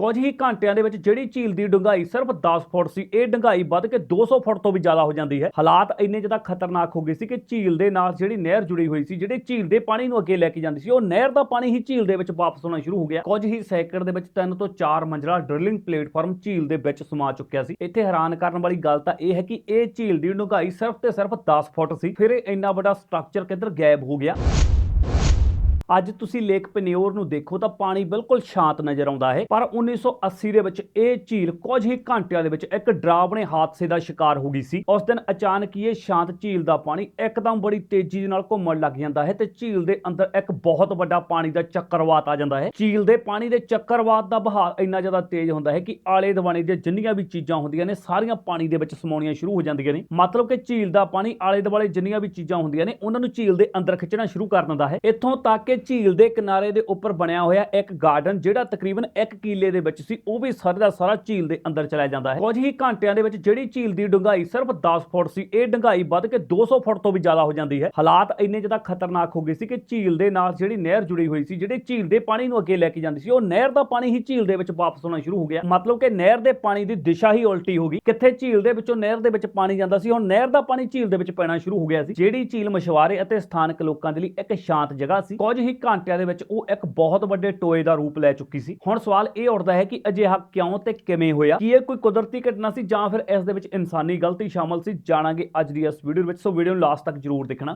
ਕੁਝ ਹੀ ਘੰਟਿਆਂ ਦੇ ਵਿੱਚ ਜਿਹੜੀ ਝੀਲ ਦੀ ਡੂੰਘਾਈ ਸਿਰਫ 10 ਫੁੱਟ ਸੀ, ਇਹ ਡੂੰਘਾਈ ਵੱਧ ਕੇ 200 ਫੁੱਟ ਤੋਂ ਵੀ ਜ਼ਿਆਦਾ ਹੋ ਜਾਂਦੀ ਹੈ। ਹਾਲਾਤ ਇੰਨੇ ਜ਼ਿਆਦਾ ਖਤਰਨਾਕ ਹੋ ਗਏ ਸੀ ਕਿ ਝੀਲ ਦੇ ਨਾਲ ਜਿਹੜੀ ਨਹਿਰ ਜੁੜੀ ਹੋਈ ਸੀ, ਜਿਹੜੇ ਝੀਲ ਦੇ ਪਾਣੀ ਨੂੰ ਅੱਗੇ ਲੈ ਕੇ ਜਾਂਦੀ ਸੀ, ਉਹ ਨਹਿਰ ਦਾ ਪਾਣੀ ਹੀ ਝੀਲ ਦੇ ਵਿੱਚ ਵਾਪਸ ਆਉਣਾ ਸ਼ੁਰੂ ਹੋ ਗਿਆ। ਕੁਝ ਹੀ ਸੈਕਿੰਡ ਦੇ ਵਿੱਚ ਤਿੰਨ ਤੋਂ ਚਾਰ ਮੰਜ਼ਲਾ ਡ੍ਰਿਲਿੰਗ ਪਲੇਟਫਾਰਮ ਝੀਲ ਦੇ ਵਿੱਚ ਸਮਾ ਚੁੱਕਿਆ ਸੀ। ਇੱਥੇ ਹੈਰਾਨ ਕਰਨ ਵਾਲੀ ਗੱਲ ਤਾਂ ਇਹ ਹੈ ਕਿ ਇਹ ਝੀਲ ਦੀ ਡੂੰਘਾਈ ਸਿਰਫ ਤੇ ਸਿਰਫ 10 ਫੁੱਟ ਸੀ, ਫਿਰ ਇਹ ਇੰਨਾ ਵੱਡਾ ਸਟਰਕਚਰ ਕਿੱਧਰ ਗਾਇਬ ਹੋ ਗਿਆ? ਅੱਜ ਤੁਸੀਂ ਲੇਕ ਪਨਿਓਰ ਨੂੰ ਦੇਖੋ ਤਾਂ ਪਾਣੀ ਬਿਲਕੁਲ ਸ਼ਾਂਤ ਨਜ਼ਰ ਆਉਂਦਾ ਹੈ। ਪਰ 1980 ਦੇ ਵਿੱਚ ਇਹ ਝੀਲ ਕੁਝ ਹੀ ਘੰਟਿਆਂ ਦੇ ਵਿੱਚ ਇੱਕ ਡਰਾਵਣੇ ਹਾਦਸੇ ਦਾ ਸ਼ਿਕਾਰ ਹੋ ਗਈ ਸੀ। ਉਸ ਦਿਨ ਅਚਾਨਕ ਹੀ ਇਹ ਸ਼ਾਂਤ ਝੀਲ ਦਾ ਪਾਣੀ ਇੱਕਦਮ ਬੜੀ ਤੇਜ਼ੀ ਨਾਲ ਘੁੰਮਣ ਲੱਗ ਜਾਂਦਾ ਹੈ ਤੇ ਝੀਲ ਦੇ ਅੰਦਰ ਇੱਕ ਬਹੁਤ ਵੱਡਾ ਪਾਣੀ ਦਾ ਚੱਕਰਵਾਤ ਆ ਜਾਂਦਾ ਹੈ। ਝੀਲ ਦੇ ਪਾਣੀ ਦੇ ਚੱਕਰਵਾਤ ਦਾ ਬਹਾਅ ਇੰਨਾ ਜ਼ਿਆਦਾ ਤੇਜ਼ ਹੁੰਦਾ ਹੈ ਕਿ ਆਲੇ ਦੁਆਲੇ ਦੀਆਂ ਜਿੰਨੀਆਂ ਵੀ ਚੀਜ਼ਾਂ ਹੁੰਦੀਆਂ ਨੇ, ਸਾਰੀਆਂ ਪਾਣੀ ਦੇ ਵਿੱਚ ਸਮਾਉਣੀਆਂ ਸ਼ੁਰੂ ਹੋ ਜਾਂਦੀਆਂ ਨੇ। ਮਤਲਬ ਕਿ ਝੀਲ ਦਾ ਪਾਣੀ ਆਲੇ ਦੁਆਲੇ ਜਿੰਨੀਆਂ ਵੀ ਚੀਜ਼ਾਂ ਹੁੰਦੀਆਂ ਨੇ, ਉਹਨਾਂ ਨੂੰ ਝੀਲ ਦੇ ਅੰਦਰ ਖਿੱਚਣਾ ਸ਼ੁਰੂ ਕਰ ਦਿੰਦਾ ਹੈ। ਇੱਥੋਂ ਤੱਕ ਕਿ ਝੀਲ ਦੇ ਕਿਨਾਰੇ ਦੇ ਉੱਪਰ ਬਣਿਆ ਹੋਇਆ ਇੱਕ ਗਾਰਡਨ ਜਿਹੜਾ ਤਕਰੀਬਨ 1 ਕਿਲੇ ਦੇ ਵਿੱਚ ਸੀ, ਉਹ ਵੀ ਸਾਰਾ ਦਾ ਸਾਰਾ ਝੀਲ ਦੇ ਅੰਦਰ ਚਲਾ ਜਾਂਦਾ ਹੈ। ਕੁਝ ਹੀ ਘੰਟਿਆਂ ਦੇ ਵਿੱਚ ਜਿਹੜੀ ਝੀਲ ਦੀ ਡੂੰਘਾਈ ਸਿਰਫ 10 ਫੁੱਟ ਸੀ, ਇਹ ਡੂੰਘਾਈ ਵੱਧ ਕੇ 200 ਫੁੱਟ ਤੋਂ ਵੀ ਜ਼ਿਆਦਾ ਹੋ ਜਾਂਦੀ ਹੈ। ਹਾਲਾਤ ਇੰਨੇ ਜ਼ਿਆਦਾ ਖਤਰਨਾਕ ਹੋ ਗਏ ਸੀ ਕਿ ਝੀਲ ਦੇ ਨਾਲ ਜਿਹੜੀ ਨਹਿਰ ਜੁੜੀ ਹੋਈ ਸੀ, ਜਿਹੜੇ ਝੀਲ ਦੇ ਪਾਣੀ ਨੂੰ ਅੱਗੇ ਲੈ ਕੇ ਜਾਂਦੀ ਸੀ, ਉਹ ਨਹਿਰ ਦਾ ਪਾਣੀ ਹੀ ਝੀਲ ਦੇ ਵਿੱਚ ਵਾਪਸ ਆਉਣਾ ਸ਼ੁਰੂ ਹੋ ਗਿਆ। ਮਤਲਬ ਕਿ ਨਹਿਰ ਦੇ ਪਾਣੀ ਦੀ ਦਿਸ਼ਾ ਹੀ ਉਲਟੀ ਹੋ ਗਈ। ਕਿੱਥੇ ਝੀਲ ਦੇ ਵਿੱਚੋਂ ਨਹਿਰ ਦੇ ਵਿੱਚ ਪਾਣੀ ਜਾਂਦਾ ਸੀ, ਹੁਣ ਨਹਿਰ ਦਾ ਪਾਣੀ ਝੀਲ ਦੇ ਵਿੱਚ ਪੈਣਾ ਸ਼ੁਰੂ ਹੋ ਗਿਆ ਸੀ। ਜਿਹੜੀ ਝੀਲ ਮਸ਼ਵਾਰੇ ਅਤੇ ਸਥਾਨਕ ਲੋਕਾਂ ਦੇ ਲਈ ਇੱਕ ਸ਼ਾਂਤ ਜਗ੍ਹਾ ਸੀ। ਕੁਝ ਹੀ ਘੰਟਿਆਂ ਦੇ ਵਿੱਚ ਉਹ ਇੱਕ ਬਹੁਤ ਵੱਡੇ ਟੋਏ ਦਾ ਰੂਪ ਲੈ ਚੁੱਕੀ ਸੀ। ਹੁਣ ਸਵਾਲ ਇਹ ਉੱਠਦਾ ਹੈ ਕਿ ਅਜਿਹਾ ਕਿਉਂ ਤੇ ਕਿਵੇਂ ਹੋਇਆ? ਕੀ ਇਹ ਕੋਈ ਕੁਦਰਤੀ ਘਟਨਾ ਸੀ ਜਾਂ ਫਿਰ ਇਸ ਦੇ ਵਿੱਚ ਇਨਸਾਨੀ ਗਲਤੀ ਸ਼ਾਮਲ ਸੀ? ਜਾਣਾਂਗੇ ਅੱਜ ਦੀ ਇਸ ਵੀਡੀਓ ਵਿੱਚ। ਸੋ ਵੀਡੀਓ ਨੂੰ ਲਾਸਟ ਤੱਕ ਜਰੂਰ ਦੇਖਣਾ।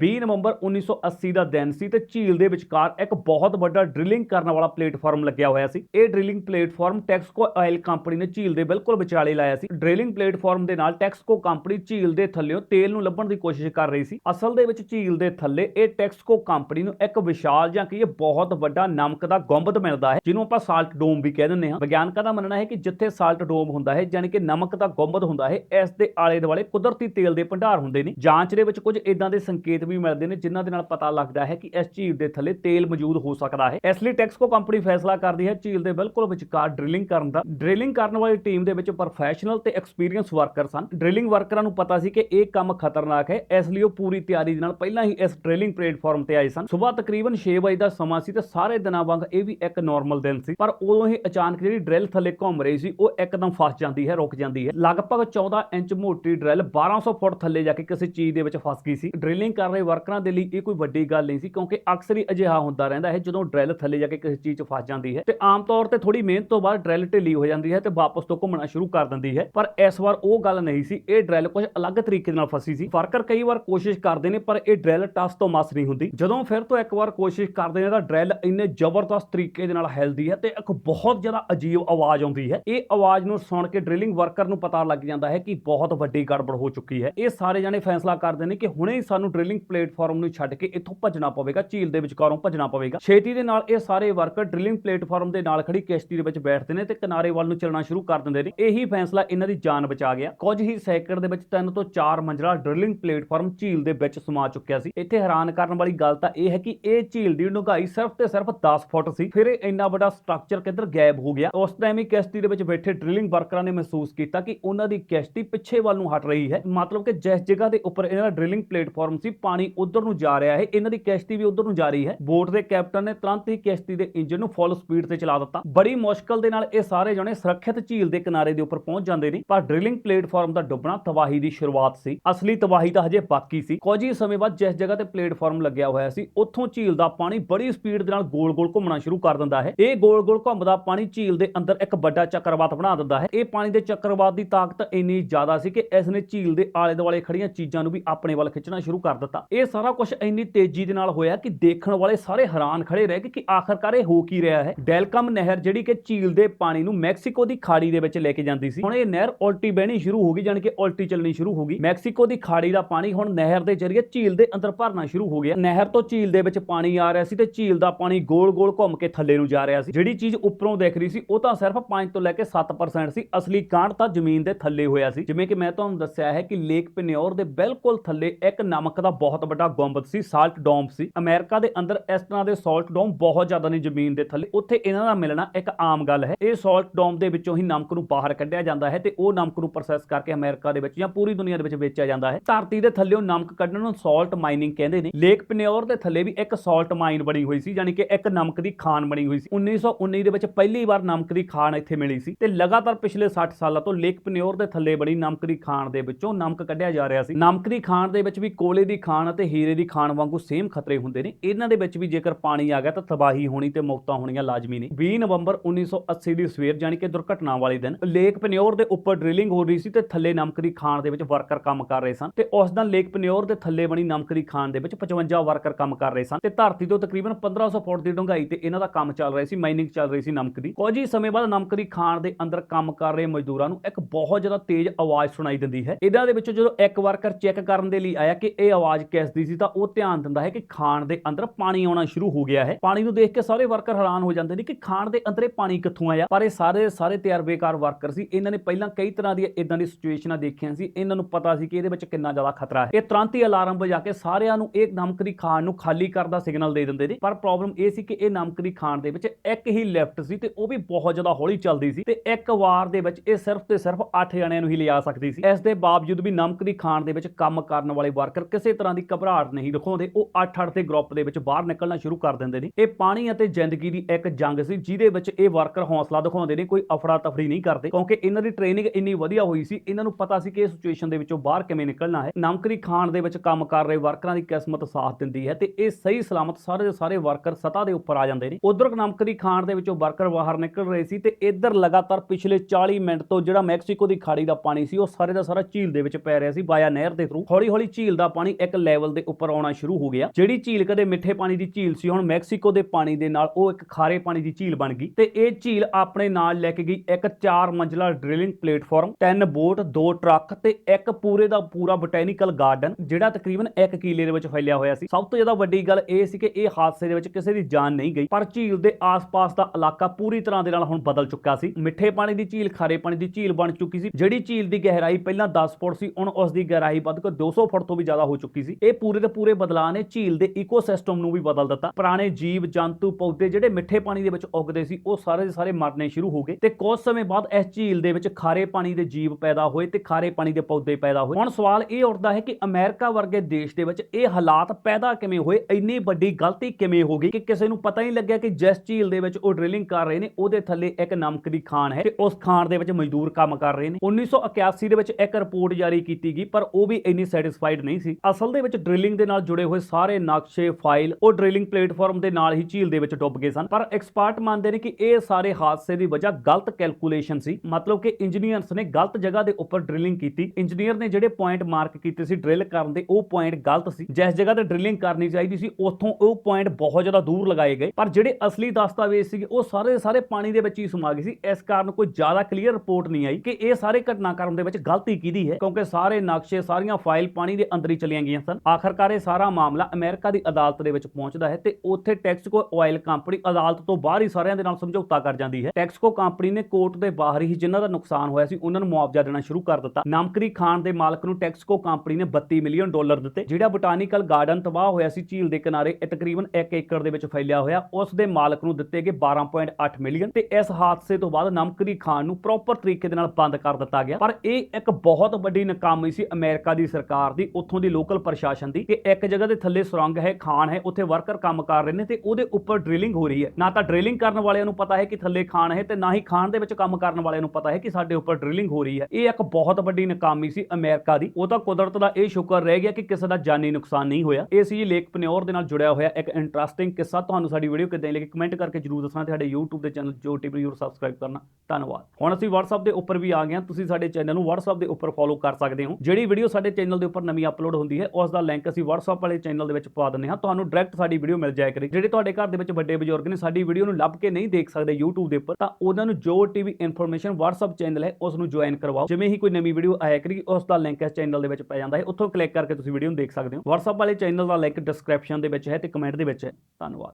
20 ਨਵੰਬਰ 1980 ਦਾ ਦਿਨ ਸੀ ਤੇ ਝੀਲ ਦੇ ਵਿਚਕਾਰ ਇੱਕ ਬਹੁਤ ਵੱਡਾ ਡ੍ਰਿਲਿੰਗ ਕਰਨ ਵਾਲਾ ਪਲੇਟਫਾਰਮ ਲੱਗਿਆ ਹੋਇਆ ਸੀ। ਇਹ drilling platform Texaco oil company ਨੇ ਝੀਲ ਦੇ ਬਿਲਕੁਲ ਵਿਚਾਲੇ ਲਾਇਆ ਸੀ। ਡ੍ਰਿਲਿੰਗ ਪਲੇਟਫਾਰਮ ਦੇ ਨਾਲ ਟੈਕਸਕੋ ਕੰਪਨੀ ਝੀਲ ਦੇ ਥੱਲੇੋਂ ਤੇਲ ਨੂੰ ਲੱਭਣ ਦੀ ਕੋਸ਼ਿਸ਼ ਕਰ ਰਹੀ ਸੀ। ਅਸਲ ਦੇ ਵਿੱਚ ਝੀਲ ਦੇ ਥੱਲੇ ਇਹ ਟੈਕਸਕੋ ਕੰਪਨੀ ਨੂੰ ਇੱਕ ਵਿਸ਼ਾਲ ਜਾਂ ਕਹੀਏ ਬਹੁਤ ਵੱਡਾ ਨਮਕ ਦਾ ਗੁੰਬਦ ਮਿਲਦਾ ਹੈ, ਜਿਹਨੂੰ ਆਪਾਂ ਸਾਲਟ ਡੋਮ ਵੀ ਕਹਿ ਦਿੰਦੇ ਹਾਂ। ਵਿਗਿਆਨਕਾਂ ਦਾ ਮੰਨਣਾ ਹੈ ਕਿ ਜਿੱਥੇ ਸਾਲਟ ਡੋਮ ਹੁੰਦਾ ਹੈ ਯਾਨੀ ਕਿ ਨਮਕ ਦਾ ਗੁੰਬਦ ਹੁੰਦਾ ਹੈ, ਇਸ ਦੇ ਆਲੇ ਦੁਆਲੇ ਕੁਦਰਤੀ ਤੇਲ ਦੇ ਭੰਡਾਰ ਹੁੰਦੇ ਨੇ। ਜਾਂਚ ਦੇ ਵਿੱਚ ਕੁਝ ਇਦਾਂ ਦੇ ਸੰਕੇਤ ਵੀ ਮਿਲਦੇ ਨੇ, ਜਿਨ੍ਹਾਂ ਦੇ ਨਾਲ ਪਤਾ ਲੱਗਦਾ ਹੈ ਕਿ ਇਸ ਝੀਲ ਦੇ ਥੱਲੇ ਤੇਲ ਮੌਜੂਦ ਹੋ ਸਕਦਾ ਹੈ। ਇਸ ਲਈ ਟੈਕਸਕੋ ਕੰਪਨੀ ਫੈਸਲਾ ਕਰਦੀ ਹੈ, ਝੀਲ ਦੇ ਬਿਲਕੁਲ ਵਿਚਕਾਰ ਡ੍ਰਿਲਿੰਗ ਕਰਨ ਦਾ। ਡ੍ਰਿਲਿੰਗ ਕਰਨ ਵਾਲੀ ਟੀਮ ਦੇ ਵਿੱਚ ਪ੍ਰੋਫੈਸ਼ਨਲ ਤੇ ਐਕਸਪੀਰੀਅੰਸ ਵਰਕਰ ਸਨ। ਡ੍ਰਿਲਿੰਗ ਵਰਕਰਾਂ ਨੂੰ ਪਤਾ ਸੀ ਕਿ ਇਹ ਕੰਮ ਖਤਰਨਾਕ ਹੈ, ਇਸ ਲਈ ਉਹ ਪੂਰੀ ਤਿਆਰੀ ਦੇ ਨਾਲ ਪਹਿਲਾਂ ਹੀ ਇਸ ਡ੍ਰਿਲਿੰਗ ਪਲੇਟਫਾਰਮ ਤੇ ਆਏ ਸਨ। ਸਵੇਰ ਤਕਰੀਬਨ 6 ਵਜੇ ਦਾ ਸਮਾਂ ਸੀ ਤੇ ਸਾਰੇ ਦਿਨਾਂ ਵਾਂਗ ਇਹ ਵੀ ਇੱਕ ਨਾਰਮਲ ਦਿਨ ਸੀ। ਪਰ ਉਦੋਂ ਹੀ ਅਚਾਨਕ ਜਿਹੜੀ ਡ੍ਰਿਲ ਥੱਲੇ ਘੁੰਮ ਰਹੀ ਸੀ, ਉਹ ਇੱਕਦਮ ਫਸ ਜਾਂਦੀ ਹੈ, ਰੁਕ ਜਾਂਦੀ ਹੈ। ਲਗਭਗ 14 ਇੰਚ ਮੋਟੀ ਡ੍ਰਿਲ 1200 ਫੁੱਟ ਥੱਲੇ ਜਾ ਕੇ ਕਿਸੇ ਚੀਜ਼ ਦੇ ਵਿੱਚ ਫਸ ਗਈ ਸੀ। ਡ੍ਰਿਲਿੰਗ ਕਰ ਰਹੇ ਵਰਕਰਾਂ ਦੇ ਲਈ ਇਹ ਕੋਈ ਵੱਡੀ ਗੱਲ ਨਹੀਂ ਸੀ, ਕਿਉਂਕਿ ਅਕਸਰ ਹੀ ਅਜਿਹਾ ਹੁੰਦਾ ਰਹਿੰਦਾ ਹੈ ਜਦੋਂ ਡ੍ਰਿਲ ਥੱਲੇ ਜਾ ਕੇ ਕਿਸੇ ਚੀਜ਼ 'ਚ ਫਸ ਜਾਂਦੀ ਹੈ ਤੇ ਆਮ ਤੌਰ ਤੇ ਥੋੜੀ ਮਿਹਨਤ ਤੋਂ ਬਾਅਦ ਡ੍ਰਿਲ ਢਿੱਲੀ ਹੋ ਜਾਂਦੀ ਹੈ ਤੇ ਵਾਪਸ ਤੋਂ ਘੁੰਮਣਾ ਸ਼ੁਰੂ ਕਰ ਦਿੰਦੀ ਹੈ। ਪਰ ਇਸ ਵਾਰ ਉਹ ਗੱਲ ਨਹੀਂ ਸੀ, ਇਹ ਡ੍ਰਿਲ ਕੁਝ ਅਲੱਗ ਤਰੀਕੇ ਨਾਲ ਫਸੀ ਸੀ। ਵਰਕਰ ਕਈ ਵਾਰ ਕੋਸ਼ਿਸ਼ ਕਰਦੇ ਨੇ, ਪਰ ਇਹ ਡ੍ਰਿਲ ਟਸ ਤੋਂ ਮਸ ਨਹੀਂ ਹੁੰਦੀ। ਜਦੋਂ ਫਿਰ ਤੋਂ ਇੱਕ ਵਾਰ ਕੋਸ਼ਿਸ਼ ਕਰਦੇ ਨੇ ਤਾਂ ਡ੍ਰਿਲ ਇੰਨੇ ਜ਼ਬਰਦਸਤ ਤਰੀਕੇ ਦੇ ਨਾਲ ਹਿਲਦੀ ਹੈ ਤੇ ਇੱਕ ਬਹੁਤ ਜ਼ਿਆਦਾ ਅਜੀਬ ਆਵਾਜ਼ ਆਉਂਦੀ ਹੈ। ਇਹ ਆਵਾਜ਼ ਨੂੰ ਸੁਣ ਕੇ ਡ੍ਰਿਲਿੰਗ ਵਰਕਰ ਨੂੰ ਪਤਾ ਲੱਗ ਜਾਂਦਾ ਹੈ ਕਿ ਬਹੁਤ ਵੱਡੀ ਗੜਬੜ ਹੋ ਚੁੱਕੀ ਹੈ। ਇਹ ਸਾਰੇ ਜਣੇ ਫੈਸਲਾ ਕਰਦੇ ਨੇ ਕਿ ਹੁਣੇ ਹੀ ਸਾਨੂੰ ਡ੍ਰਿਲਿੰਗ ਪਲੇਟਫਾਰਮ ਨੂੰ ਛੱਡ ਕੇ ਇੱਥੋਂ ਭੱਜਣਾ ਪਵੇਗਾ, ਝੀਲ ਦੇ ਵਿਚਕਾਰੋਂ ਭੱਜਣਾ ਪਵੇਗਾ। ਛੇਤੀ ਦੇ ਨਾਲ ਇਹ ਸਾਰੇ ਵਰਕਰ ਡ੍ਰਿਲਿੰਗ ਪਲੇਟਫਾਰਮ ਦੇ ਨਾਲ ਖੜੀ ਕਿਸ਼ਤੀ ਦੇ ਵਿੱਚ ਬੈਠਦੇ ਨੇ ਤੇ ਕਿਨਾਰੇ ਵੱਲ ਨੂੰ ਚੱਲਣਾ ਸ਼ੁਰੂ ਕਰ ਦਿੰਦੇ ਨੇ। ਇਹੀ ਫੈਸਲਾ ਇਹਨਾਂ ਦੀ ਜਾਨ ਬਚਾ ਗਿਆ। ਕੁਝ ਹੀ ਸੈਕਿੰਡ ਦੇ ਵਿੱਚ 3 ਤੋਂ 4 ਮੰਜ਼ਲਾ ਡ੍ਰਿਲਿੰਗ ਪਲੇਟਫਾਰਮ ਝੀਲ ਦੇ ਵਿੱਚ ਸਮਾ ਚੁੱਕਿਆ ਸੀ। ਇੱਥੇ ਹੈਰਾਨ ਕਰਨ ਵਾਲੀ ਗੱਲ ਤਾਂ ਇਹ ਹੈ ਕਿ ਇਹ ਝੀਲ ਦੀ ਡੂੰਘਾਈ ਸਿਰਫ ਤੇ ਸਿਰਫ 10 ਫੁੱਟ ਸੀ। ਫਿਰ ਇਹ ਇੰਨਾ ਵੱਡਾ ਸਟਰਕਚਰ ਕਿੱਧਰ ਗਾਇਬ ਹੋ ਗਿਆ? ਉਸ ਟਾਈਮ ਹੀ ਕਿਸ਼ਤੀ ਦੇ ਵਿੱਚ ਬੈਠੇ ਡ੍ਰਿਲਿੰਗ ਵਰਕਰਾਂ ਨੇ ਮਹਿਸੂਸ ਕੀਤਾ ਕਿ ਉਹਨਾਂ ਦੀ ਕਿਸ਼ਤੀ ਪਿੱਛੇ ਵੱਲ ਨੂੰ ਹਟ ਰਹੀ ਹੈ। ਮਤਲਬ ਕਿ ਜਿਸ ਜਗ੍ਹਾ ਦੇ ਉੱਪਰ ਇਹਨਾਂ ਦਾ ਡ੍ਰਿਲਿੰਗ ਪਲੇਟਫਾਰਮ ਸੀ ਪਾਣੀ ਉਧਰ ਨੂੰ ਜਾ ਰਿਹਾ ਹੈ। ਇਹਨਾਂ ਦੀ ਕਿਸ਼ਤੀ ਵੀ ਉਧਰ ਨੂੰ ਜਾ ਰਹੀ ਹੈ। ਬੋਟ ਦੇ ਕੈਪਟਨ ਨੇ ਤੁਰੰਤ ਹੀ ਕਿਸ਼ਤੀ ਦੇ ਇੰਜਨ ਨੂੰ ਫੁੱਲ ਸਪੀਡ ਤੇ ਚਲਾ ਦਿੱਤਾ। ਬੜੀ ਮੁਸ਼ਕਲ ਦੇ ਨਾਲ ਇਹ ਸਾਰੇ ਜਣੇ ਸੁਰੱਖਿਅਤ ਝੀਲ ਦੇ ਕਿਨਾਰੇ ਦੇ ਉੱਪਰ ਪਹੁੰਚ ਜਾਂਦੇ ਨੇ। ਪਰ ਡ੍ਰਿਲਿੰਗ ਪਲੇਟਫਾਰਮ ਦਾ ਡੁੱਬਣਾ ਤਬਾਹੀ ਦੀ ਸ਼ੁਰੂਆਤ ਸੀ। ਅਸਲੀ ਤਬਾਹੀ ਤਾਂ ਹਜੇ ਬਾਕੀ ਸੀ। ਕੁਝ ਹੀ ਸਮੇਂ ਬਾਅਦ ਜਿਸ ਜਗ੍ਹਾ ਤੇ ਪਲੇਟਫਾਰਮ ਲੱਗਿਆ ਹੋਇਆ ਸੀ, ਉੱਥੋਂ ਝੀਲ ਦਾ ਪਾਣੀ ਬੜੀ ਸਪੀਡ ਦੇ ਨਾਲ ਗੋਲ-ਗੋਲ ਘੁੰਮਣਾ ਸ਼ੁਰੂ ਕਰ ਦਿੰਦਾ ਹੈ। ਇਹ ਗੋਲ-ਗੋਲ ਘੁੰਮਦਾ ਪਾਣੀ ਝੀਲ ਦੇ ਅੰਦਰ ਇੱਕ ਵੱਡਾ ਚੱਕਰਵਾਤ ਬਣਾ ਦਿੰਦਾ ਹੈ। ਇਹ ਪਾਣੀ ਦੇ ਚੱਕਰਵਾਤ ਦੀ ਤਾਕਤ ਇੰਨੀ ਜ਼ਿਆਦਾ ਸੀ ਕਿ ਇਸ ਨੇ ਝੀਲ ਦੇ ਆਲੇ-ਦੁਆਲੇ ਖੜੀਆਂ ਚੀਜ਼ਾਂ ਨੂੰ ਵੀ ਆਪਣੇ ਵੱਲ ਖਿੱਚਣਾ ਸ਼ੁਰੂ ਕਰ ਦਿੱਤਾ। ਇਹ ਸਾਰਾ ਕੁਝ ਇੰਨੀ ਤੇਜ਼ੀ ਦੇ ਨਾਲ ਹੋਇਆ ਕਿ ਦੇਖਣ ਵਾਲੇ ਸਾਰੇ ਹੈਰਾਨ ਖੜੇ ਰਹਿ ਗਏ ਕਿ ਆਖਰਕਾਰ ਇਹ ਹੋ ਕੀ ਰਿਹਾ ਹੈ। ਡੈਲਕਮ ਨਹਿਰ ਜਿਹੜੀ ਕਿ ਝੀਲ ਦੇ ਪਾਣੀ ਨੂੰ ਮੈਕਸੀਕੋ ਦੀ ਖਾੜੀ ਦੇ ਵਿੱਚ ਲੈ ਕੇ ਜਾਂਦੀ ਸੀ। ਹੁਣ ਇਹ ਨਹਿਰ ਉਲਟੀ ਬਹਿਣੀ ਸ਼ੁਰੂ ਹੋ ਗਈ, ਜਾਣੀ ਕਿ ਉਲਟੀ ਚੱਲਣੀ ਸ਼ੁਰੂ ਹੋ ਗਈ। ਮੈਕਸੀਕੋ ਦੀ ਖਾੜੀ ਦਾ ਪਾਣੀ ਹੁਣ ਨਹਿਰ ਦੇ ਜ਼ਰੀਏ ਝੀਲ ਦੇ ਅੰਦਰ ਭਰਨਾ ਸ਼ੁਰੂ ਹੋ ਗਿਆ। ਨਹਿਰ ਤੋਂ ਝੀਲ ਦੇ ਵਿੱਚ ਪਾਣੀ ਆ ਰਿਹਾ ਸੀ ਤੇ ਝੀਲ ਦਾ ਪਾਣੀ ਗੋਲ-ਗੋਲ ਘੁੰਮ ਕੇ ਥੱਲੇ ਨੂੰ ਜਾ ਰਿਹਾ ਸੀ। ਜਿਹੜੀ ਚੀਜ਼ ਉੱਪਰੋਂ ਦਿਖ ਰਹੀ ਸੀ, ਉਹ ਤਾਂ ਸਿਰਫ 5 ਤੋਂ ਲੈ ਕੇ 7% ਸੀ। ਅਸਲੀ ਕਾਂਡ ਤਾਂ ਜ਼ਮੀਨ ਦੇ ਥੱਲੇ ਹੋਇਆ ਸੀ। ਜਿਵੇਂ ਕਿ ਮੈਂ ਤੁਹਾਨੂੰ ਦੱਸਿਆ ਹੈ ਕਿ ਲੇਕ ਪਨਿਓਰ ਦੇ ਬਿਲਕੁਲ ਥੱਲੇ ਇੱਕ ਨਮਕ ਦਾ ਬਹੁਤ ਵੱਡਾ ਗੁੰਬਦ ਸੀ, ਸਾਲਟ ਡੋਮ ਸੀ। ਅਮਰੀਕਾ ਦੇ ਅੰਦਰ ਇਸ ਤਰ੍ਹਾਂ ਦੇ ਸਾਲਟ ਡੋਮ ਬਹੁਤ ਜ਼ਿਆਦਾ ਨੇ ਜ਼ਮੀਨ ਦੇ ਥੱਲੇ। ਉੱਥੇ ਇਹਨਾਂ ਦਾ ਮਿਲਣਾ ਇੱਕ ਆਮ ਗੱਲ ਹੈ। ਇਹ ਸਾਲਟ ਡੋਮ ਦੇ ਵਿੱਚੋਂ ਹੀ ਨਮਕ ਨੂੰ ਬਾਹਰ ਕੱਢਿਆ ਜਾਂਦਾ ਹੈ ਤੇ ਉਹ ਨਮਕ ਨੂੰ ਪ੍ਰੋਸੈਸ ਕਰਕੇ ਅਮਰੀਕਾ ਦੇ ਵਿੱਚ ਜਾਂ ਪੂਰੀ ਦੁਨੀਆ ਦੇ ਵਿੱਚ ਵੇਚਿਆ ਜਾਂਦਾ ਹੈ। ਧਰਤੀ ਦੇ ਥੱਲੇੋਂ ਨਮਕ ਕੱਢਣ ਨੂੰ ਸਾਲਟ ਮਾਈਨਿੰਗ ਕਹਿੰਦੇ ਨੇ। ਲੇਕ ਪਿਨਿਓਰ ਦੇ ਥੱਲੇ ਵੀ ਇੱਕ ਸਾਲਟ ਮਾਈਨ ਬਣੀ ਹੋਈ ਸੀ, ਯਾਨੀ ਕਿ ਇੱਕ ਨਮਕ ਦੀ ਖਾਨ ਬਣੀ ਹੋਈ ਸੀ। 1919 ਦੇ ਵਿੱਚ ਪਹਿਲੀ ਵਾਰ ਨਮਕ ਦੀ ਖਾਨ ਇੱਥੇ ਮਿਲੀ ਸੀ ਤੇ ਲਗਾਤਾਰ ਪਿਛਲੇ 60 ਸਾਲਾਂ ਤੋਂ ਲੇਕ ਪਿਨਿਓਰ ਦੇ ਥੱਲੇ ਬਣੀ ਨਮਕ ਦੀ ਖਾਨ ਦੇ ਵਿੱਚੋਂ ਨਮਕ ਕੱਢਿਆ ਜਾ ਰਿਹਾ ਸੀ। ਨਮਕ ਦੀ ਖਾਨ ਦੇ ਵਿੱਚ ਵੀ ਕੋਲੇ ਦੀ ਖਾਨ ਅਤੇ ਹੀਰੇ ਦੀ ਖਾਣ ਵਾਂਗੂ ਸੇਮ ਖਤਰੇ ਹੁੰਦੇ ਨੇ। ਇਹਨਾਂ ਦੇ ਵਿੱਚ ਵੀ ਜੇਕਰ ਪਾਣੀ ਆ ਗਿਆ ਤਾਂ ਤਬਾਹੀ ਹੋਣੀ ਤੇ ਮੌਤਾਂ ਹੋਣੀਆਂ ਲਾਜ਼ਮੀ ਨੇ। 20 ਨਵੰਬਰ 1980 ਦੀ ਸਵੇਰ ਯਾਨੀ ਕਿ ਦੁਰਘਟਨਾ ਵਾਲੇ ਦਿਨ ਲੇਕ ਪਿਨਿਓਰ ਦੇ ਉੱਪਰ ਡ੍ਰਿਲਿੰਗ ਹੋ ਰਹੀ ਸੀ ਤੇ ਥੱਲੇ ਨਮਕ ਦੀ ਦੇ ਵਿੱਚ ਵਰਕਰ ਕੰਮ ਕਰ ਰਹੇ ਸਨ। ਤੇ ਉਸ ਦਿਨ ਲੇਕ ਪਿਨਿਓਰ ਦੇ ਥੱਲੇ ਬਣੀ ਨਮਕ ਦੀ ਦੇ ਵਿੱਚ 55 ਵਰਕਰ ਕੰਮ ਕਰ ਰਹੇ ਸਨ। ਤੇ ਧਰਤੀ ਤੋਂ ਤਕਰੀਬਨ 1500 ਫੁੱਟ ਦੀ ਡੂੰਘਾਈ ਤੇ ਇਹਨਾਂ ਦਾ ਕੰਮ ਚੱਲ ਰਿਹਾ ਸੀ, ਮਾਈਨਿੰਗ ਚੱਲ ਰਹੀ ਸੀ ਨਮਕ ਦੀ। ਕੁਝ ਹੀ ਸਮੇਂ ਬਾਅਦ ਨਮਕ ਦੀ ਖਾਣ ਦੇ ਅੰਦਰ ਕੰਮ ਕਰ ਰਹੇ ਮਜ਼ਦੂਰਾਂ ਨੂੰ ਇੱਕ ਬਹੁਤ ਜ਼ਿਆਦਾ ਤੇਜ਼ ਆਵਾਜ਼ ਸੁਣਾਈ ਦਿੰਦੀ ਹੈ। ਇਹਨਾਂ ਦੇ ਵਿੱਚੋਂ ਜਦੋਂ ਇੱਕ ਵਰਕਰ ਚੈੱਕ ਕਰਨ ਦੇ ਲਈ ਆਇਆ ਕਿ ਇਹ ਆਵਾਜ਼ ਕਿਸ ਦੀ ਸੀ ਤਾਂ ਉਹ ਧਿਆਨ ਦਿੰਦਾ ਹੈ ਕਿ ਖਾਣ ਦੇ ਅੰਦਰ ਪਾਣੀ ਆਉਣਾ ਸ਼ੁਰੂ ਹੋ ਗਿਆ ਹੈ। ਪਾਣੀ ਨੂੰ ਦੇਖ ਕੇ ਸਾਰੇ ਵਰਕਰ ਹੈਰਾਨ ਹੋ ਜਾਂਦੇ ਨੇ ਕਿ ਖਾਣ ਦੇ ਅੰਦਰ ਪਾਣੀ ਕਿੱਥੋਂ ਆਇਆ? ਪਰ ਇਹ ਸਾਰੇ ਸਾਰੇ ਤਜਰਬੇਕਾਰ ਵਰਕਰ ਸੀ। ਇਹਨਾਂ ਨੇ ਪਹਿਲਾਂ ਕਈ ਤਰ੍ਹਾਂ ਦੀਆਂ ਇਦਾਂ ਦੀ ਸਿਚੁਏਸ਼ਨਾਂ ਦੇਖੀਆਂ ਸੀ। ਇਹਨਾਂ ਨੂੰ ਪਤਾ ਸੀ ਕਿ ਇਹਦੇ ਵਿੱਚ ਕਿੰਨਾ ਜ਼ਿਆਦਾ ਖਤਰਾ ਹੈ। ਇਹ ਤੁਰੰਤ ਹੀ ਅਲਾਰਮ ਵਜਾ ਕੇ ਸਾਰਿਆਂ ਨੂੰ ਇਹ ਨਮਕ ਦੀ ਖਾਨ ਨੂੰ ਖਾਲੀ ਕਰਨ ਦਾ ਸਿਗਨਲ ਦੇ ਦਿੰਦੇ ਨੇ। ਪਰ ਪ੍ਰੋਬਲਮ ਇਹ ਸੀ ਕਿ ਇਹ ਨਮਕ ਦੀ ਖਾਨ ਦੇ ਵਿੱਚ ਇੱਕ ਹੀ ਲੈਫਟ ਸੀ ਤੇ ਉਹ ਵੀ ਬਹੁਤ ਜ਼ਿਆਦਾ ਹੌਲੀ ਚੱਲਦੀ ਸੀ ਤੇ ਇੱਕ ਵਾਰ ਦੇ ਵਿੱਚ ਇਹ ਸਿਰਫ ਤੇ ਸਿਰਫ 8 ਜਣਿਆਂ ਨੂੰ ਹੀ ਲਿਆ ਸਕਦੀ ਸੀ। ਇਸ ਦੇ ਬਾਵਜੂਦ ਵੀ ਨਮਕ ਦੀ ਖਾਨ ਦੇ ਵਿੱਚ ਕੰਮ ਕਰਨ ਵਾਲੇ ਵਰਕਰ ਕਿਸੇ ਤਰ੍ਹਾਂ ਦੀ ਘਬਰਾਹਟ ਨਹੀਂ ਦਿਖਾਉਂਦੇ, ਉਹ 8-8 ਦੇ ਗਰੁੱਪ ਦੇ ਵਿੱਚ ਬਾਹਰ ਨਿਕਲਣਾ ਸ਼ੁਰੂ ਕਰ ਦਿੰਦੇ ਨੇ। ਇਹ ਪਾਣੀ ਅਤੇ ਜ਼ਿੰਦਗੀ ਦੀ ਇੱਕ ਜੰਗ ਸੀ, ਜਿਹਦੇ ਵਿੱਚ ਇਹ ਵਰਕਰ ਹੌਸਲਾ ਦਿਖਾਉਂਦੇ ਨੇ, ਕੋਈ ਅਫੜਾ ਤਫੜੀ ਨਹੀਂ ਕਰਦੇ। ਕਿਉਂਕਿ ਇਹਨਾਂ ਦੀ ਟ੍ਰੇਨਿੰਗ ਇੰਨੀ ਵਧੀਆ ਹੋਈ ਸੀ, ਇਹਨਾਂ ਨੂੰ ਪਤਾ ਸੀ ਕਿ ਇਸ ਸਿਚੁਏਸ਼ਨ ਦੇ ਵਿੱਚੋਂ ਬਾਹਰ ਕਿਵੇਂ ਨਿਕਲਣਾ ਹੈ। ਨਮਕ ਦੀ ਦੇ ਵਿੱਚ ਕੰਮ ਕਰ ਰਹੇ ਵਰਕਰਾਂ ਦੀ ਕਿਸਮਤ ਸਾਥ ਦਿੰਦੀ ਹੈ ਤੇ ਇਹ ਸਹੀ ਸਲਾਮਤ ਸਾਰੇ ਦੇ ਸਾਰੇ ਵਰਕਰ ਸਤਾ ਦੇ ਉੱਪਰ ਆ ਜਾਂਦੇ ਨੇ। ਉਧਰ ਨਮਕਰੀ ਖਾਣ ਦੇ ਵਿੱਚੋਂ ਵਰਕਰ ਬਾਹਰ ਨਿਕਲ ਰਹੇ ਸੀ ਤੇ ਇੱਧਰ ਲਗਾਤਾਰ ਪਿਛਲੇ 40 ਮਿੰਟ ਤੋਂ ਜਿਹੜਾ ਮੈਕਸੀਕੋ ਦੀ ਖਾੜੀ ਦਾ ਪਾਣੀ ਸੀ, ਉਹ ਸਾਰੇ ਦਾ ਸਾਰਾ ਝੀਲ ਦੇ ਵਿੱਚ ਪੈ ਰਿਹਾ ਸੀ ਬਾਇਆ ਨਹਿਰ ਦੇ ਥਰੂ ਹੌਲੀ ਹੌਲੀ ਝੀਲ ਦਾ ਪਾਣੀ ਇੱਕ ਲੈਵਲ ਦੇ ਉੱਪਰ ਆਉਣਾ ਸ਼ੁਰੂ ਹੋ ਗਿਆ। ਜਿਹੜੀ ਝੀਲ ਕਦੇ ਮਿੱਠੇ ਪਾਣੀ ਦੀ ਝੀਲ ਸੀ, ਹੁਣ ਮੈਕਸੀਕੋ ਦੇ ਪਾਣੀ ਦੇ ਨਾਲ ਉਹ ਇੱਕ ਖਾਰੇ ਪਾਣੀ ਦੀ ਝੀਲ ਬਣ ਗਈ। ਤੇ ਇਹ ਝੀਲ ਆਪਣੇ ਨਾਲ ਲੈ ਕੇ ਗਈ ਇੱਕ ਚਾਰ ਮੰਜ਼ਲਾ ਡ੍ਰਿਲਿੰਗ ਪਲੇਟਫਾਰਮ ਤਿੰਨ ਬੋਟ, ਦੋ ਟਰੱਕ ਤੇ ਇੱਕ ਪੂਰੇ ਦਾ ਪੂਰਾ ਬੋਟੈਨੀਕਲ ਗਾਰਡਨ, ਜਿਹੜਾ ਤਕਰੀਬਨ 1 ਕਿਲੇ ਦੇ ਵਿੱਚ ਫੈਲਿਆ ਹੋਇਆ ਸੀ। ਸਭ ਤੋਂ ਜ਼ਿਆਦਾ ਵੱਡੀ ਗੱਲ ਇਹ ਸੀ ਕਿ ਇਹ ਹਾਦਸੇ ਦੇ ਵਿੱਚ ਕਿਸੇ ਦੀ ਜਾਨ ਨਹੀਂ ਗਈ। ਪਰ ਝੀਲ ਦੇ ਆਸ-ਪਾਸ ਦਾ ਇਲਾਕਾ ਪੂਰੀ ਤਰ੍ਹਾਂ ਦੇ ਨਾਲ ਹੁਣ ਬਦਲ ਚੁੱਕਾ ਸੀ। ਮਿੱਠੇ ਪਾਣੀ ਦੀ ਝੀਲ, ਖਾਰੇ ਪਾਣੀ ਦੀ ਝੀਲ ਬਣ ਚੁੱਕੀ ਸੀ। ਜਿਹੜੀ ਝੀਲ ਦੀ ਗਹਿਰਾਈ ਪਹਿਲਾਂ 10 ਫੁੱਟ ਸੀ, ਹੁਣ ਉਸ ਦੀ ਗਹਿਰਾਈ ਵੱਧ ਕੇ 200 ਫੁੱਟ ਤੋਂ ਵੀ ਜ਼ਿਆਦਾ ਹੋ ਚੁੱਕੀ ਸੀ। ਇਹ ਪੂਰੇ ਦੇ ਪੂਰੇ ਬਦਲਾਅ ਨੇ ਝੀਲ ਦੇ ਇਕੋਸਿਸਟਮ ਨੂੰ ਵੀ ਬਦਲ ਦਿੱਤਾ। ਪੁਰਾਣੇ ਜੀਵ, ਜੰਤੂ, ਪੌਦੇ ਜਿਹੜੇ ਮਿੱਠੇ ਪਾਣੀ ਦੇ ਵਿੱਚ ਉੱਗਦੇ ਸੀ, ਉਹ ਸਾਰੇ ਦੇ ਸਾਰੇ ਮਰਨੇ ਸ਼ੁਰੂ ਹੋ ਗਏ ਤੇ ਕੁਝ ਸਮੇਂ ਬਾਅਦ ਇਸ ਝੀਲ ਦੇ ਵਿੱਚ ਖਾਰੇ ਪਾਣੀ ਦੇ ਜੀਵ ਪੈਦਾ ਹੋਏ ਤੇ ਖਾਰੇ ਪਾਣੀ ਦੇ ਪੌਦੇ ਪੈਦਾ ਹੋਏ। ਹੁਣ ਸਵਾਲ ਇਹ ਉੱਠਦਾ ਹੈ ਕਿ ਅਮਰੀਕਾ ਵਰਗੇ ਦੇਸ਼ ਦੇ ਵਿੱਚ ਇਹ ਹਾਲਾਤ ਪੈਦਾ ਕਿਵੇਂ ਹੋਏ? ਇੰਨੀ ਵੱਡੀ ਗਲਤੀ ਕਿਵੇਂ ਹੋ ਗਈ ਕਿ ਕਿਸੇ ਨੂੰ ਪਤਾ ਹੀ ਲੱਗਿਆ ਕਿ ਜਿਸ ਝੀਲ ਦੇ ਵਿੱਚ ਉਹ ਡ੍ਰਿਲਿੰਗ ਕਰ ਰਹੇ ਨੇ, ਉਹਦੇ ਥੱਲੇ ਇੱਕ ਨਮਕ ਦੀ ਖਾਣ ਹੈ ਤੇ ਉਸ ਖਾਣ ਦੇ ਵਿੱਚ ਮਜ਼ਦੂਰ ਕੰਮ ਕਰ ਰਹੇ ਨੇ। 1981 ਦੇ ਵਿੱਚ ਇੱਕ ਰਿਪੋਰਟ ਜਾਰੀ ਕੀਤੀ ਗਈ, ਪਰ ਉਹ ਵੀ ਇੰਨੀ ਸੈਟੀਸਫਾਈਡ ਨਹੀਂ ਸੀ। ਅਸਲ ਦੇ ਵਿੱਚ ਡ੍ਰਿਲਿੰਗ ਦੇ ਨਾਲ ਜੁੜੇ ਹੋਏ ਸਾਰੇ ਨਕਸ਼ੇ ਫਾਈਲ ਉਹ ਡ੍ਰਿਲਿੰਗ ਪਲੇਟਫਾਰਮ ਦੇ ਨਾਲ ਹੀ ਝੀਲ ਦੇ ਵਿੱਚ ਡੁੱਬ ਗਏ ਸਨ। ਪਰ ਐਕਸਪਰਟ ਮੰਨਦੇ ਨੇ ਕਿ ਇਹ ਸਾਰੇ ਹਾਦਸੇ ਦੀ ਵਜ੍ਹਾ ਗਲਤ ਕੈਲਕੂਲੇਸ਼ਨ ਸੀ। ਮਤਲਬ ਕਿ ਇੰਜੀਨੀਅਰਸ ਨੇ ਗਲਤ ਜਗ੍ਹਾ ਦੇ ਉੱਪਰ ਡ੍ਰਿਲਿੰਗ ਕੀਤੀ। ਇੰਜੀਨੀਅਰ ਨੇ ਜਿਹੜੇ ਪੁਆਇੰਟ ਮਾਰਕ ਕੀਤੇ ਸੀ ਡ੍ਰਿਲ ਕਰਨ ਦੇ, ਉਹ ਪੁਆਇੰਟ ਗਲਤ ਸੀ। ਜਿਸ ਜਗ੍ਹਾ ਤੇ ਡ੍ਰਿਲਿੰਗ ਕਰਨੀ ਚਾਹੀਦੀ ਸੀ, ਉੱਥੋਂ ਉਹ ਪੁਆਇੰਟ ਬਹੁਤ ਜ਼ਿਆਦਾ ਦੂਰ ਲਗਾਏ ਗਏ। ਪਰ ਜਿਹੜੇ ਅਸਲੀ ਦਸਤਾਵੇਜ਼ ਸੀ ਉਹ ਸਾਰੇ ਸਾਰੇ ਪਾਣੀ ਦੇ ਵਿੱਚ ਹੀ ਸਮਾ ਗਏ ਸੀ। ਇਸ ਕਾਰਨ ਕੋਈ ਜ਼ਿਆਦਾ ਕਲੀਅਰ ਰਿਪੋਰਟ ਨਹੀਂ ਆਈ ਕਿ ਇਹ ਸਾਰੇ ਘਟਨਾਕ੍ਰਮ ਦੇ ਵਿੱਚ ਗਲਤੀ ਕਿਹਦੀ ਹੈ। ਕਿਉਂਕਿ ਸਾਰੇ ਨਕਸ਼ੇ, ਸਾਰੀਆਂ ਫਾਈਲ ਪਾਣੀ ਦੇ ਅੰਦਰ ਹੀ ਚਲੀਆਂ ਗਈਆਂ ਸਨ। ਆਖਰਕਾਰ ਇਹ ਸਾਰਾ ਮਾਮਲਾ ਅਮਰੀਕਾ ਦੀ ਅਦਾਲਤ ਦੇ ਵਿੱਚ ਪਹੁੰਚਦਾ ਹੈ ਤੇ ਉੱਥੇ ਟੈਕਸਕੋ ਆਇਲ ਕੰਪਨੀ ਅਦਾਲਤ ਤੋਂ ਬਾਹਰ ਹੀ ਸਾਰਿਆਂ ਦੇ ਨਾਲ ਸਮਝੌਤਾ ਕਰ ਜਾਂਦੀ ਹੈ। ਟੈਕਸਕੋ ਕੰਪਨੀ ਨੇ ਕੋਰਟ ਦੇ ਬਾਹਰ ਹੀ ਜਿਨ੍ਹਾਂ ਦਾ ਨੁਕਸਾਨ ਹੋਇਆ ਸੀ, ਉਹਨਾਂ ਨੂੰ ਮੁਆਵਜ਼ਾ ਦੇਣਾ ਸ਼ੁਰੂ ਕਰ ਦਿੱਤਾ। ਨਮਕਰੀ ਖਾਨ ਦੇ ਮਾਲਕ ਨੂੰ ਟੈਕਸਕੋ ਕੰਪਨੀ ਨੇ 32 ਮਿਲੀਅਨ ਡਾਲਰ ਦਿੱਤੇ, ਜਿਹੜਾ ਬੋਟਾਨੀਕਲ ਗਾਰਡਨ ਤਬਾਹ ਹੋਇਆ ਸੀ, ਝੀਲ ਦੇ ਕਿਨਾਰੇ ਤਕਰੀਬਨ 1 ਏਕੜ ਦੇ ਵਿੱਚ ਫੈਲਿਆ ਹੋਇਆ। ਉਸ ਦੇ ਮਾਲਕ ਨੂੰ ਦਿੱਤੇ ਗਏ 12.8 ਮਿਲੀਅਨ ਤੇ ਇਸ ਹਾਦਸੇ ਤੋਂ ਬਾਅਦ ਨਮਕਰੀ ਖਾਨ ਨੂੰ ਪ੍ਰੋਪਰ ਤਰੀਕੇ ਦੇ ਨਾਲ ਬੰਦ ਕਰ ਦਿੱਤਾ ਗਿਆ। ਪਰ ਇਹ ਇੱਕ ਬਹੁਤ ਵੱਡੀ ਨਾਕਾਮੀ ਸੀ ਅਮਰੀਕਾ ਦੀ ਸਰਕਾਰ ਦੀ, ਉੱਥੋਂ ਦੀ ਲੋਕਲ ਪ੍ਰਸ਼ਾਸਨ ਦੀ ਕਿ ਇੱਕ ਜਗ੍ਹਾ ਦੇ ਥੱਲੇ ਸੁਰੰਗ ਹੈ ਖਾਨ ਹੈ, ਉੱਥੇ ਵਰਕਰ ਕੰਮ ਕਰ ਰਹੇ ਨੇ ਤੇ ਉਹਦੇ ਉੱਪਰ ਡ੍ਰਿਲਿੰਗ ਹੋ ਰਹੀ ਹੈ। ਨਾ ਤਾਂ ਡ੍ਰਿਲਿੰਗ ਕਰਨ ਵਾਲਿਆਂ ਨੂੰ ਪਤਾ ਹੈ ਕਿ ਥੱਲੇ ਖਾਨ ਹੈ ਤੇ ਨਾ ਹੀ ਖਾਨ ਦੇ ਵਿੱਚ ਕੰਮ ਕਰਨ ਵਾਲਿਆਂ ਨੂੰ ਪਤਾ ਹੈ ਕਿ ਸਾਡੇ ਉੱਪਰ ਡ੍ਰਿਲਿੰਗ ਹੋ ਰਹੀ ਹੈ। ਇਹ ਇੱਕ ਬਹੁਤ ਵੱਡੀ ਨਾਕਾਮੀ ਸੀ ਅਮਰੀਕਾ ਦੀ। ਉਹ ਤਾਂ ਕੁਦਰਤ ਦਾ ਇਹ ਸ਼ੁਕਰ ਰਹਿ ਗਿਆ ਕਿ ਕਿਸੇ ਦਾ ਜਾਨੀ ਨੁਕਸਾਨ ਨਹੀਂ ਹੋਇਆ। ਇਹ ਸੀ ਜੀ ਲੇਕ ਪਨਿਓਰ ਦੇ ਨਾਲ ਜੁੜਿਆ ਹੋਇਆ ਇੱਕ ਇੰਟਰਸਟਿੰਗ ਕਿੱਸਾ। ਤੁਹਾਨੂੰ ਸਾਡੀ ਵੀਡੀਓ ਕਿੱਦਾਂ ਲੱਗੀ ਕਮੈਂਟ ਕਰਕੇ ਜਰੂਰ ਦੱਸਣਾ ਤੇ ਸਾਡੇ YouTube ਦੇ ਚੈਨਲ ਜੋ ਟੀਵੀ ਨੂੰ ਸਬਸਕ੍ਰਾਈਬ ਕਰਨਾ। ਧੰਨਵਾਦ। ਹੁਣ ਅਸੀਂ WhatsApp ਦੇ ਉੱਪਰ ਵੀ ਆ ਗਏ ਹਾਂ। ਤੁਸੀਂ ਸਾਡੇ ਚੈਨਲ ਨੂੰ WhatsApp ਦੇ ਉੱਪਰ ਫੋਲੋ ਕਰ ਸਕਦੇ ਹੋ। ਜਿਹੜੀ ਵੀਡੀਓ ਸਾਡੇ ਚੈਨਲ ਦੇ ਉੱਪਰ ਨਵੀਂ ਅਪਲੋਡ ਹੁੰਦੀ ਹੈ ਉਸ ਦਾ ਲਿੰਕ ਅਸੀਂ WhatsApp ਵਾਲੇ ਚੈਨਲ ਦੇ ਵਿੱਚ ਪਾ ਦਿੰਦੇ ਹਾਂ। ਤੁਹਾਨੂੰ ਡਾਇਰੈਕਟ ਸਾਡੀ ਵੀਡੀਓ ਮਿਲ ਜਾਇਆ ਕਰੇ। ਜਿਹੜੇ ਤੁਹਾਡੇ ਘਰ ਦੇ ਵਿੱਚ ਵੱਡੇ ਬਜ਼ੁਰਗ ਨੇ, ਸਾਡੀ ਵੀਡੀਓ ਨੂੰ ਲੱਭ ਕੇ ਨਹੀਂ ਦੇਖ ਸਕਦੇ YouTube ਦੇ ਉੱਪਰ, ਤਾਂ ਉਹਨਾਂ ਨੂੰ ਜੋ ਟੀਵੀ ਇਨਫੋਰਮੇਸ਼ਨ WhatsApp ਚੈਨਲ ਹੈ, ਉਸ ਨੂੰ ਜੁਆਇਨ ਕਰਵਾਓ। ਜਿਵੇਂ ਹੀ ਕੋਈ ਨਵੀਂ ਵੀਡੀਓ ਆਇਆ ਕਰੀ, ਉਸ ਦਾ ਲਿੰਕ ਇਸ ਚੈਨਲ ਦੇ ਵਿੱਚ ਪੈ ਜਾਂਦਾ ਹੈ। ਉੱਥੋਂ ਕਲਿੱਕ ਕਰਕੇ ਤੁਸੀਂ ਵੀਡੀਓ ਨੂੰ ਦੇਖ ਸਕਦੇ ਹੋ। WhatsApp ਵਾਲੇ ਚੈਨਲ ਦਾ ਲਿੰਕ ਡਿਸਕ੍ਰਿਪਸ਼ਨ ਦੇ ਵਿੱਚ ਹੈ ਤੇ ਕਮੈਂਟ ਦੇ ਵਿੱਚ ਹੈ। ਧੰਨਵਾਦ।